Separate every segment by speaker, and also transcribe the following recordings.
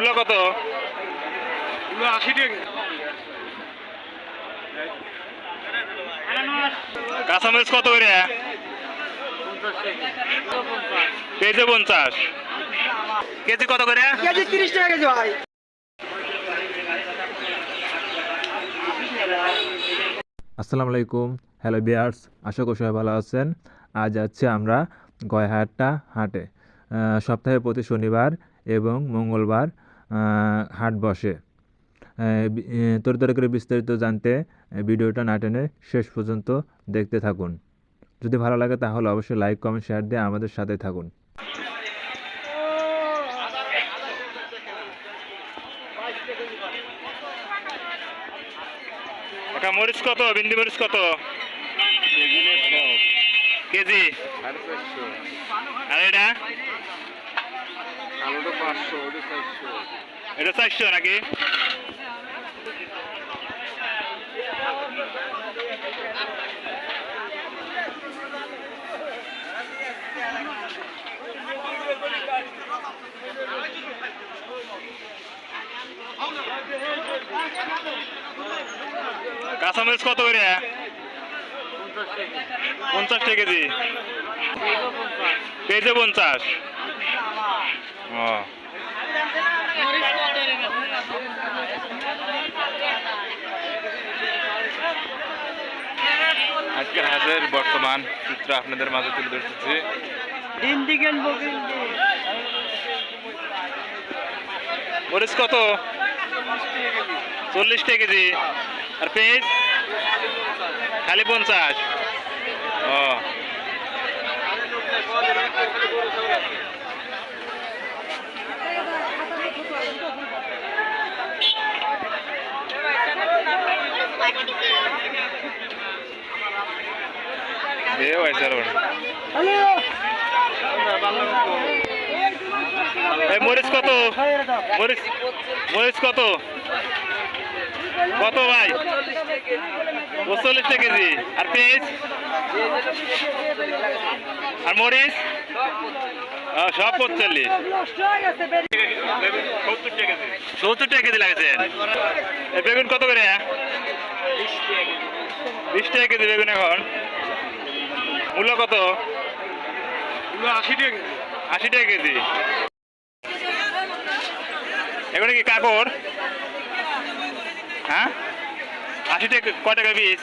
Speaker 1: মূল্য কত?
Speaker 2: আশি টাকা।
Speaker 1: কাঁচামরিচ কত করে? কেজি পঞ্চাশ। কেজি কত করে?
Speaker 3: কেজি তিরিশ টাকা কেজি ভাই।
Speaker 4: আসসালামু আলাইকুম হ্যালো বিয়ার্স আশা করি সবাই ভালো আছেন। আজ যাচ্ছি আমরা গয়হাটটা হাটে। সপ্তাহে প্রতি শনিবার এবং মঙ্গলবার হাট বসে। তোর তোর করে বিস্তারিত জানতে ভিডিওটা না টেনে শেষ পর্যন্ত দেখতে থাকুন। যদি ভালো লাগে তাহলে অবশ্যই লাইক কমেন্ট শেয়ার দিয়ে আমাদের সাথে থাকুন।
Speaker 1: মরিচ কত? ভিন্ডি মরিচ কত? কেজি। আর এটা? এটা চারশো নাকি কাঁচামরিচ কত করে পঞ্চাশ টাকা কেজি পেয়েছে পঞ্চাশ আজকের হাটের বর্তমান চিত্র আপনাদের মাঝে তুলে ধরতেছি। মরিচ কত? চল্লিশ টাকা কেজি। আর পেঁয়াজ? খালি পঞ্চাশ। ও। আর এই মরিচ কত? মরিচ মরিচ কত? কত ভাই? পঁচল্লিশ টাকা কেজি। আর পেঁয়াজ? আর মরিচ? সব পঁচল্লিশ সত্তর টাকা কেজি লাগছে এই বেগুন কত করে? বিশ টাকা কেজি বেগুন এখন। মূল্য কত?
Speaker 2: আশি টাকা
Speaker 1: আশি টাকা কেজি। এগুলো কি কাপড়? হ্যাঁ? আশি টাকা কয় টাকা পিস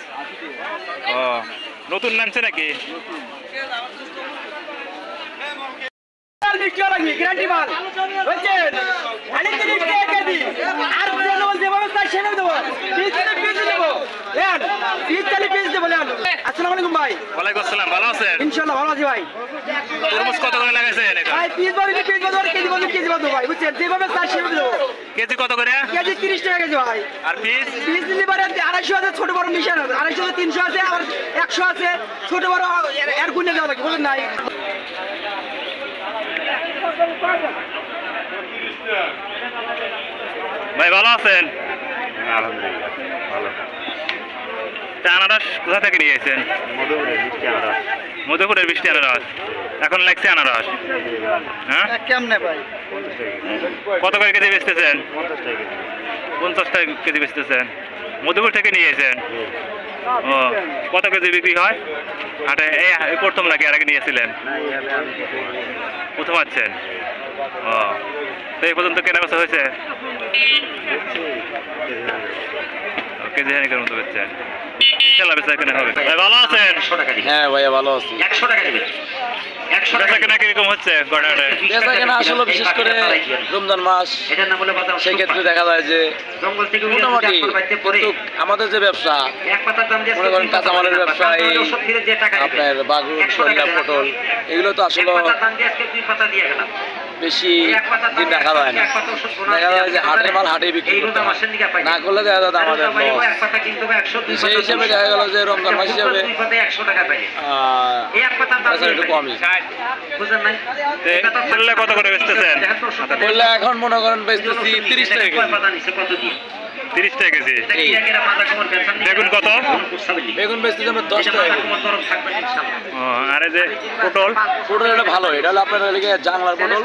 Speaker 1: ও নতুন নামছে নাকি?
Speaker 3: মিষ্টি আর ভাই।
Speaker 1: ওয়ালাইকুম আসসালাম ভালো আছেন?
Speaker 3: ইনশাল্লাহ ভালো আছি ভাই।
Speaker 1: তরমুজ কত করে লাগাইছেন
Speaker 3: ভাই পিস পিস কেজি বলবি কেজি ভাই বুঝছেন? যেভাবে সেভাবে দেবো।
Speaker 1: কেজি কত করে?
Speaker 3: কেজি তিরিশ টাকা কেজি ভাই।
Speaker 1: আর পিস?
Speaker 3: পিস দিলে পারে আড়াইশো আছে ছোট বড় মিশানো আছে। আড়াইশো আছে তিনশো আছে আবার একশো আছে। ছোট বড় এর- গুণে দেওয়া লাগে বুঝলেন নাই।
Speaker 1: ভাই ভালো আছেন?
Speaker 2: আলহামদুলিল্লাহ ভালো।
Speaker 1: আনারস কোথা থেকে নিয়ে
Speaker 2: আনারস।
Speaker 1: মধুপুরের বৃষ্টি আনারস। এখন লাগছে আনারস। হ্যাঁ?
Speaker 3: কেমনে ভাই?
Speaker 1: কত করে কেজি বেচতেছেন?
Speaker 2: পঞ্চাশ টাকা কেজি।
Speaker 1: বেচতেছেন। মধুপুর থেকে নিয়ে গেছেন ও কত কেজি বিক্রি হয়? হাটে এই প্রথম নাকি আর আগে নিয়েছিলেন
Speaker 2: প্রথম
Speaker 1: আছেন? ও তো এই পর্যন্ত কেনা বেচা হয়েছে?
Speaker 2: কেজি
Speaker 1: হানিকের মতো বেচছেন। ইনশাল্লাহ বেচা কেনা হবে। ভাই ভালো আছেন?
Speaker 5: হ্যাঁ ভাইয়া ভালো আছি।
Speaker 1: বেচা কেনা কীরকম হচ্ছে গড়াটে
Speaker 5: বেচা কেনা আসলে বিশেষ করে রমজান মাস সেক্ষেত্রে দেখা যায় যে মোটামুটি কিন্তু আমাদের যে ব্যবসা মনে করেন কাঁচামালের ব্যবসা এই আপনার বাগুন সরিয়া পটল এগুলো তো আসলে বেশি দিন রাখা যায় না। দেখা যায় যে হাটের মাল হাটে বিক্রি করতে না করলে দেখা যায় আমাদের সেই হিসেবে দেখা গেল যে রমজান মাস হিসেবে একটু কমই।
Speaker 1: করলে কত করে বেচতেছেন?
Speaker 5: করলে এখন মনে করেন বেচতেছি তিরিশ টাকা কেজি।
Speaker 1: তিরিশ টাকা কেজি বেগুন কত?
Speaker 5: বেগুন বেচতেছি আমরা দশ টাকা
Speaker 1: আর এই যে পটল?
Speaker 5: পটল এটা ভালো এটা হলো আপনার জাংলার পটল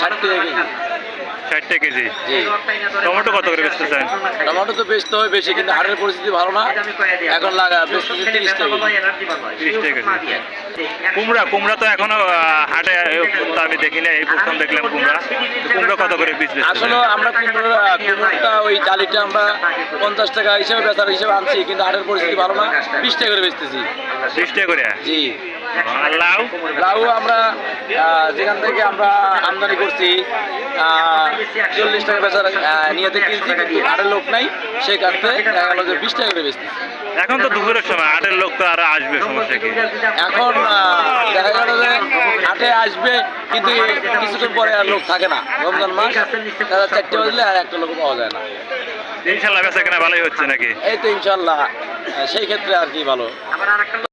Speaker 5: ষাট টাকা কেজি।
Speaker 1: ষাট টাকা কেজি টমেটো কত করে বেচতেছেন
Speaker 5: টমেটো তো বেচতে হয় বেশি কিন্তু হাটের পরিস্থিতি ভালো না। এখন লাগা বেচতেছি তিরিশ টাকা
Speaker 1: তিরিশ টাকা কুমড়া কুমড়া তো এখনও হাটে আমি দেখি না এই প্রথম দেখলাম কুমড়া। কুমড়া কত করে পিস
Speaker 5: আসলে আমরা কুমড়োর কুমড়োটা ওই ডালিটা আমরা পঞ্চাশ টাকা হিসেবে বেচার হিসেবে আনছি কিন্তু হাটের পরিস্থিতি ভালো না। বিশ টাকা করে বেচতেছি।
Speaker 1: বিশ টাকা করে?
Speaker 5: জি।
Speaker 1: লাউ?
Speaker 5: লাউ আমরা যেখান থেকে আমরা আমদানি করছি চল্লিশ টাকা বেচার নিয়েতে কিনছি কিন্তু হাটের লোক নাই সেই কারণে দেখা গেল যে বিশ টাকা করে বেচতেছি
Speaker 1: এখন তো দুপুরের সময় হাটের লোক তো আর আসবে সমস্যা কি?
Speaker 5: এখন দেখা গেল যে হাটে আসবে কিন্তু কিছুক্ষণ পরে আর লোক থাকে না। রমজান মাস চারটে বাজলে আর একটা লোক পাওয়া যায় না।
Speaker 1: ইনশাল্লাহ বেচা কেনা ভালোই হচ্ছে নাকি?
Speaker 5: এই তো ইনশাল্লাহ সেই ক্ষেত্রে আর কি ভালো।